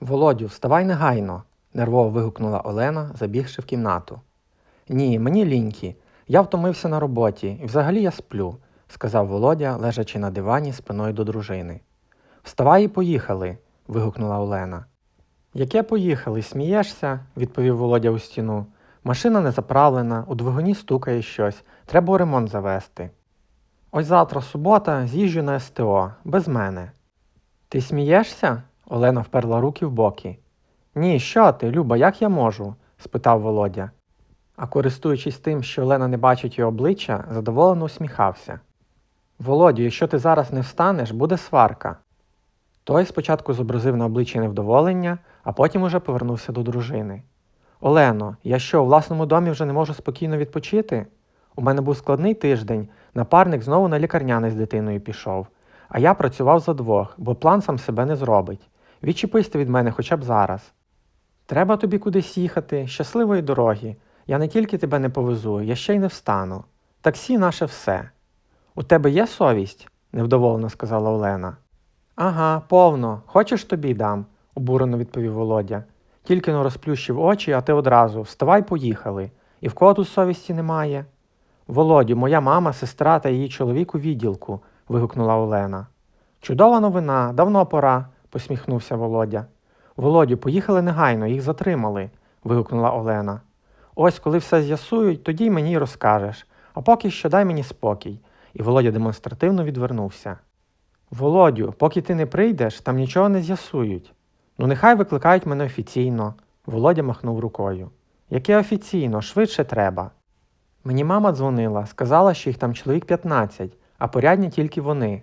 Володю, вставай негайно, нервово вигукнула Олена, забігши в кімнату. Ні, мені ліньки. Я втомився на роботі і взагалі я сплю, сказав Володя, лежачи на дивані спиною до дружини. Вставай і поїхали. вигукнула Олена. Яке поїхали, смієшся? відповів Володя у стіну. Машина не заправлена, у двигуні стукає щось, треба ремонт завести. Ось завтра субота, з'їжджу на СТО, без мене. Ти смієшся? Олена вперла руки в боки. Ні, що ти, Люба, як я можу? спитав Володя. А користуючись тим, що Олена не бачить його обличчя, задоволено усміхався. Володю, якщо ти зараз не встанеш, буде сварка. Той спочатку зобразив на обличчі невдоволення, а потім уже повернувся до дружини. Олено, я що, у власному домі вже не можу спокійно відпочити? У мене був складний тиждень, напарник знову на лікарняний з дитиною пішов, а я працював за двох, бо план сам себе не зробить. Відчепись ти від мене хоча б зараз. Треба тобі кудись їхати, щасливої дороги. Я не тільки тебе не повезу, я ще й не встану. Таксі наше все. У тебе є совість? невдоволено сказала Олена. Ага, повно. Хочеш тобі дам, обурено відповів Володя. Тільки но розплющив очі, а ти одразу вставай, поїхали. І в кого тут совісті немає? Володю, моя мама, сестра та її чоловік у відділку, вигукнула Олена. Чудова новина, давно пора, посміхнувся Володя. Володю, поїхали негайно, їх затримали, вигукнула Олена. Ось коли все з'ясують, тоді й мені й розкажеш, а поки що дай мені спокій. І Володя демонстративно відвернувся. Володю, поки ти не прийдеш, там нічого не з'ясують. Ну, нехай викликають мене офіційно. Володя махнув рукою. Яке офіційно, швидше треба. Мені мама дзвонила, сказала, що їх там чоловік 15, а порядні тільки вони.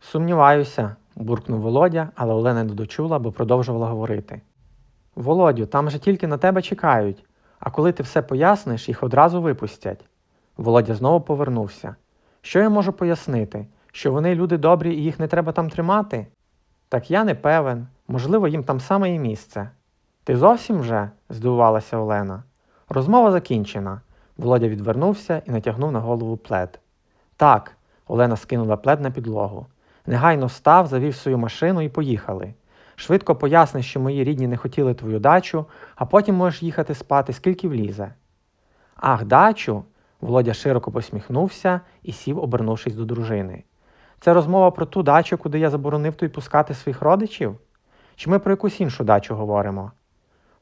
Сумніваюся, буркнув Володя, але Олена не дочула, бо продовжувала говорити. Володю, там же тільки на тебе чекають, а коли ти все поясниш, їх одразу випустять. Володя знову повернувся. Що я можу пояснити? Що вони люди добрі і їх не треба там тримати? Так я не певен, можливо, їм там саме і місце. Ти зовсім вже? здивувалася Олена. Розмова закінчена. Володя відвернувся і натягнув на голову плед. Так, Олена скинула плед на підлогу. Негайно встав, завів свою машину і поїхали. Швидко поясни, що мої рідні не хотіли твою дачу, а потім можеш їхати спати, скільки влізе. Ах, дачу. Володя широко посміхнувся і сів, обернувшись до дружини. Це розмова про ту дачу, куди я заборонив той пускати своїх родичів? Чи ми про якусь іншу дачу говоримо?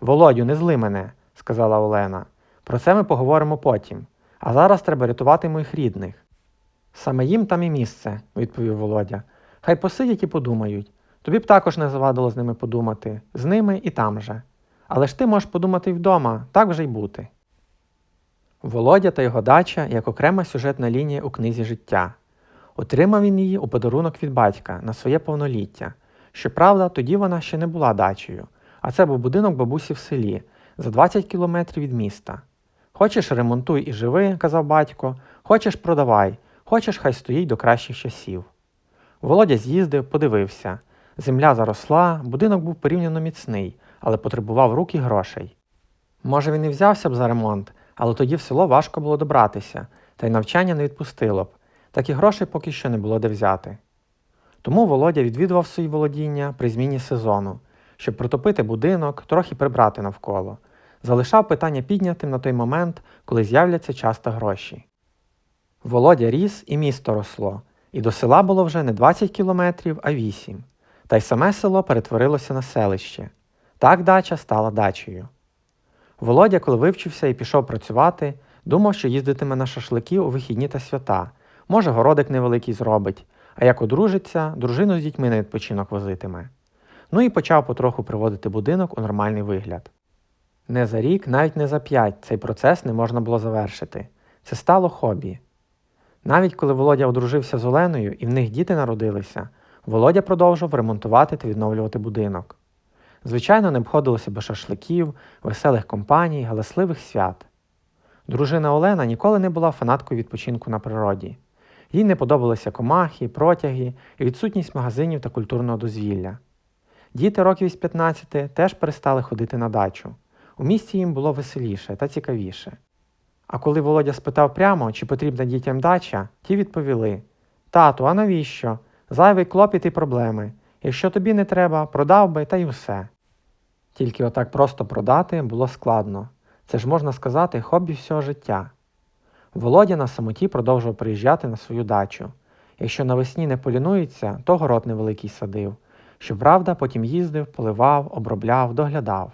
Володю, не зли мене, сказала Олена. Про це ми поговоримо потім. А зараз треба рятувати моїх рідних. Саме їм там і місце, відповів Володя. Хай посидять і подумають. Тобі б також не завадило з ними подумати, з ними і там же. Але ж ти можеш подумати й вдома, так вже й бути. Володя та його дача як окрема сюжетна лінія у книзі життя. Отримав він її у подарунок від батька на своє повноліття. Щоправда, тоді вона ще не була дачею, а це був будинок бабусі в селі за 20 кілометрів від міста. Хочеш ремонтуй і живи, казав батько, хочеш продавай, хочеш хай стоїть до кращих часів. Володя з'їздив, подивився. Земля заросла, будинок був порівняно міцний, але потребував рук і грошей. Може, він і взявся б за ремонт, але тоді в село важко було добратися, та й навчання не відпустило б, так і грошей поки що не було де взяти. Тому Володя відвідував свої володіння при зміні сезону, щоб протопити будинок, трохи прибрати навколо, залишав питання піднятим на той момент, коли з'являться час та гроші. Володя ріс і місто росло, і до села було вже не 20 кілометрів, а 8. Та й саме село перетворилося на селище. Так дача стала дачею. Володя, коли вивчився і пішов працювати, думав, що їздитиме на шашлики у вихідні та свята, може, городик невеликий зробить, а як одружиться, дружину з дітьми на відпочинок возитиме. Ну і почав потроху приводити будинок у нормальний вигляд. Не за рік, навіть не за п'ять цей процес не можна було завершити. Це стало хобі. Навіть коли Володя одружився з Оленою і в них діти народилися, Володя продовжував ремонтувати та відновлювати будинок. Звичайно, не обходилося без шашликів, веселих компаній, галасливих свят. Дружина Олена ніколи не була фанаткою відпочинку на природі. Їй не подобалися комахи, протяги і відсутність магазинів та культурного дозвілля. Діти років із 15 теж перестали ходити на дачу. У місті їм було веселіше та цікавіше. А коли Володя спитав прямо, чи потрібна дітям дача, ті відповіли: Тату, а навіщо? Зайвий клопіт і проблеми. Якщо тобі не треба, продав би та й усе. Тільки отак просто продати було складно. Це ж можна сказати хобі всього життя. Володя на самоті продовжував приїжджати на свою дачу. Якщо навесні не полінується, то город невеликий садив. Щоправда, потім їздив, поливав, обробляв, доглядав.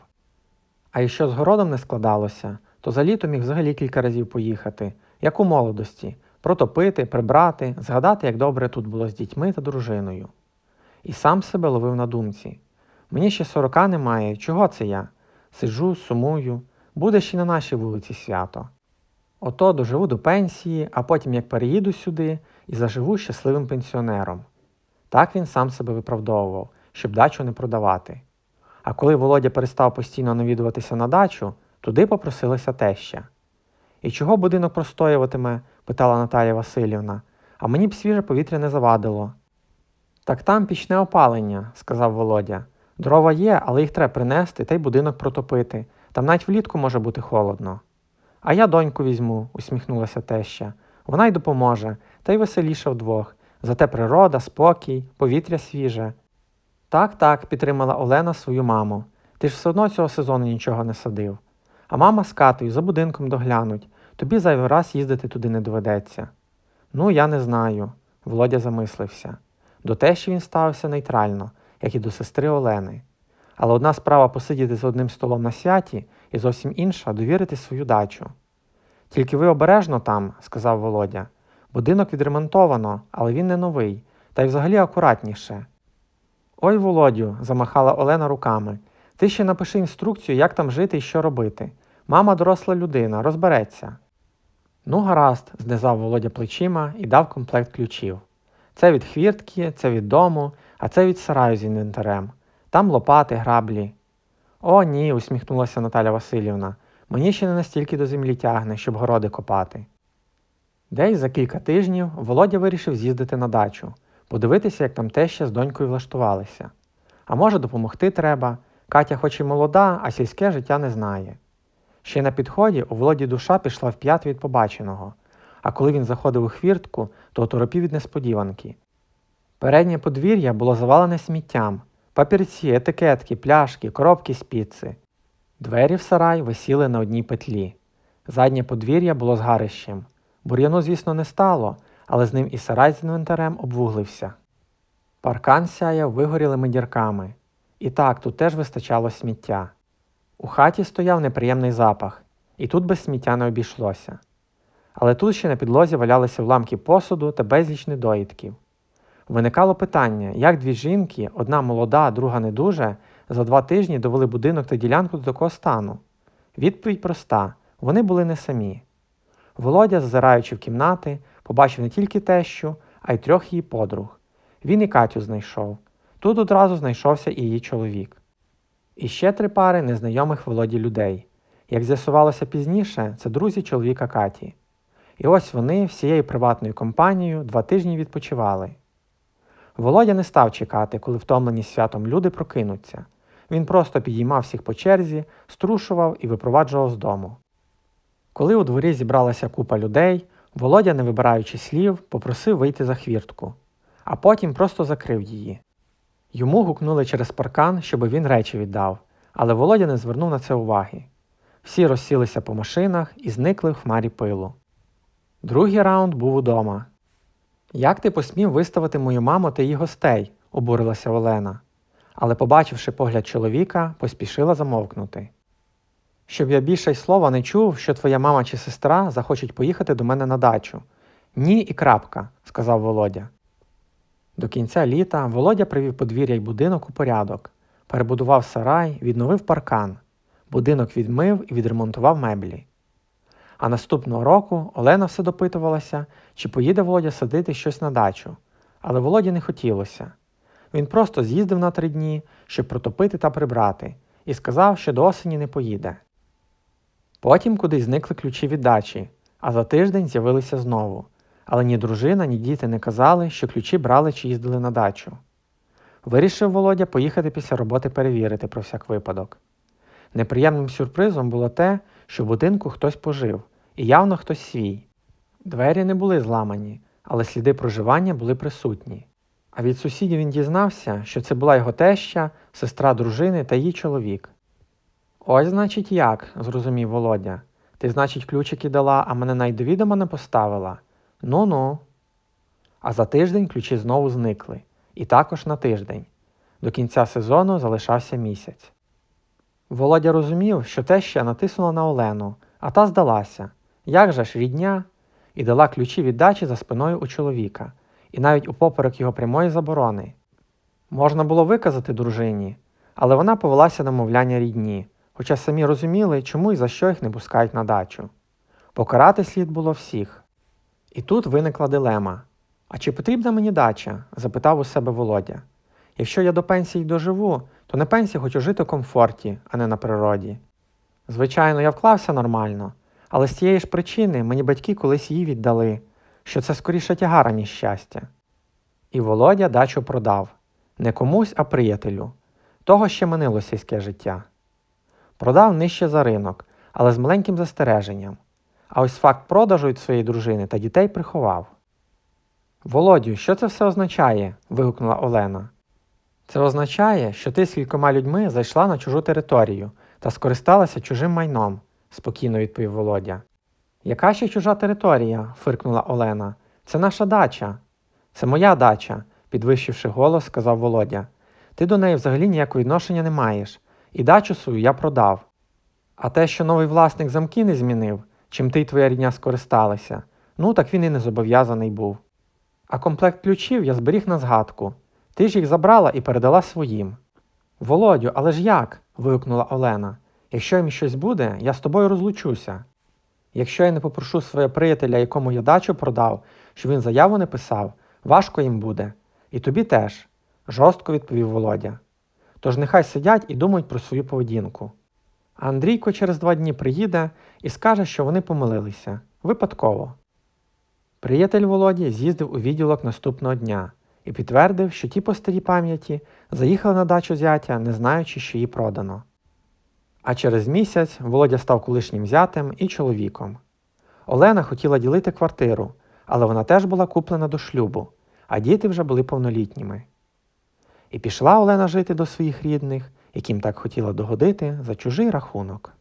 А якщо з городом не складалося, то за літо міг взагалі кілька разів поїхати, як у молодості, протопити, прибрати, згадати, як добре тут було з дітьми та дружиною. І сам себе ловив на думці. Мені ще сорока немає, чого це я? Сиджу, сумую, буде ще на нашій вулиці свято. Ото доживу до пенсії, а потім як переїду сюди і заживу щасливим пенсіонером. Так він сам себе виправдовував, щоб дачу не продавати. А коли Володя перестав постійно навідуватися на дачу, туди попросилася теща. І чого будинок простоюватиме? питала Наталія Васильівна, а мені б свіже повітря не завадило. Так там пічне опалення, сказав Володя. Дрова є, але їх треба принести та й будинок протопити. Там навіть влітку може бути холодно. А я доньку візьму, усміхнулася теща. Вона й допоможе, та й веселіше вдвох. Зате природа, спокій, повітря свіже. Так, так, підтримала Олена свою маму. Ти ж все одно цього сезону нічого не садив. А мама з Катою за будинком доглянуть, тобі зайвий раз їздити туди не доведеться. Ну, я не знаю, Володя замислився. До тещі він ставився нейтрально, як і до сестри Олени. Але одна справа посидіти за одним столом на святі, і зовсім інша довірити свою дачу. Тільки ви обережно там, сказав Володя. Будинок відремонтовано, але він не новий, та й взагалі акуратніше. Ой, Володю, замахала Олена руками. Ти ще напиши інструкцію, як там жити і що робити. Мама доросла людина, розбереться. Ну, гаразд, знизав Володя плечима і дав комплект ключів. Це від хвіртки, це від дому, а це від сараю з інвентарем. Там лопати, граблі. О, ні, усміхнулася Наталя Васильівна. Мені ще не настільки до землі тягне, щоб городи копати. Десь за кілька тижнів Володя вирішив з'їздити на дачу, подивитися, як там теща з донькою влаштувалися. А може, допомогти треба. Катя хоч і молода, а сільське життя не знає. Ще на підході у Володі душа пішла в п'ят від побаченого, а коли він заходив у хвіртку, то оторопів від несподіванки. Переднє подвір'я було завалене сміттям, папірці, етикетки, пляшки, коробки з піци. Двері в сарай висіли на одній петлі. Заднє подвір'я було згарищем. Бур'яну, звісно, не стало, але з ним і сарай з інвентарем обвуглився. Паркан сяяв вигорілими дірками. І так, тут теж вистачало сміття. У хаті стояв неприємний запах, і тут без сміття не обійшлося. Але тут ще на підлозі валялися уламки посуду та безліч недоїдків. Виникало питання, як дві жінки, одна молода, друга не дуже, за два тижні довели будинок та ділянку до такого стану. Відповідь проста: вони були не самі. Володя, зазираючи в кімнати, побачив не тільки тещу, а й трьох її подруг. Він і Катю знайшов. Тут одразу знайшовся і її чоловік. І ще три пари незнайомих Володі людей. Як з'ясувалося пізніше, це друзі чоловіка Каті. І ось вони всією приватною компанією два тижні відпочивали. Володя не став чекати, коли втомлені святом люди прокинуться. Він просто підіймав всіх по черзі, струшував і випроваджував з дому. Коли у дворі зібралася купа людей, Володя, не вибираючи слів, попросив вийти за хвіртку, а потім просто закрив її. Йому гукнули через паркан, щоб він речі віддав, але Володя не звернув на це уваги. Всі розсілися по машинах і зникли в хмарі пилу. Другий раунд був удома. Як ти посмів виставити мою маму та її гостей? обурилася Олена. Але, побачивши погляд чоловіка, поспішила замовкнути. Щоб я більше й слова не чув, що твоя мама чи сестра захочуть поїхати до мене на дачу. Ні і крапка, сказав Володя. До кінця літа Володя привів подвір'я й будинок у порядок, перебудував сарай, відновив паркан, будинок відмив і відремонтував меблі. А наступного року Олена все допитувалася, чи поїде Володя садити щось на дачу, але Володі не хотілося. Він просто з'їздив на три дні, щоб протопити та прибрати, і сказав, що до осені не поїде. Потім кудись зникли ключі від дачі, а за тиждень з'явилися знову. Але ні дружина, ні діти не казали, що ключі брали чи їздили на дачу. Вирішив Володя поїхати після роботи перевірити про всяк випадок. Неприємним сюрпризом було те, що в будинку хтось пожив, і явно хтось свій. Двері не були зламані, але сліди проживання були присутні. А від сусідів він дізнався, що це була його теща, сестра дружини та її чоловік. Ось, значить, як, зрозумів Володя. Ти, значить, ключики дала, а мене навіть до відома не поставила. Ну ну. А за тиждень ключі знову зникли. І також на тиждень. До кінця сезону залишався місяць. Володя розумів, що теща натиснула на Олену, а та здалася. Як же ж рідня? І дала ключі від дачі за спиною у чоловіка, і навіть упоперек його прямої заборони. Можна було виказати дружині, але вона повелася на мовляння рідні, хоча самі розуміли, чому і за що їх не пускають на дачу. Покарати слід було всіх. І тут виникла дилема. А чи потрібна мені дача? запитав у себе Володя. Якщо я до пенсії доживу, то на пенсії хочу жити в комфорті, а не на природі. Звичайно, я вклався нормально, але з тієї ж причини мені батьки колись її віддали, що це скоріше тягара, ніж щастя. І Володя дачу продав не комусь, а приятелю. Того ще минило сільське життя. Продав нижче за ринок, але з маленьким застереженням. А ось факт продажу від своєї дружини та дітей приховав. Володю, що це все означає? вигукнула Олена. Це означає, що ти з кількома людьми зайшла на чужу територію та скористалася чужим майном, спокійно відповів Володя. Яка ще чужа територія? фиркнула Олена. Це наша дача. Це моя дача, підвищивши голос, сказав Володя. Ти до неї взагалі ніякого відношення не маєш, і дачу свою я продав. А те, що новий власник замки не змінив, чим ти й твоя рідня скористалися, ну так він і не зобов'язаний був. А комплект ключів я зберіг на згадку. Ти ж їх забрала і передала своїм. Володю, але ж як? вигукнула Олена. Якщо їм щось буде, я з тобою розлучуся. Якщо я не попрошу свого приятеля, якому я дачу продав, щоб він заяву не писав, важко їм буде. І тобі теж, жорстко відповів Володя. Тож нехай сидять і думають про свою поведінку. А Андрійко через два дні приїде і скаже, що вони помилилися. Випадково. Приятель Володі з'їздив у відділок наступного дня і підтвердив, що ті по старій пам'яті заїхали на дачу зятя, не знаючи, що її продано. А через місяць Володя став колишнім зятем і чоловіком. Олена хотіла ділити квартиру, але вона теж була куплена до шлюбу, а діти вже були повнолітніми. І пішла Олена жити до своїх рідних, яким так хотіла догодити за чужий рахунок.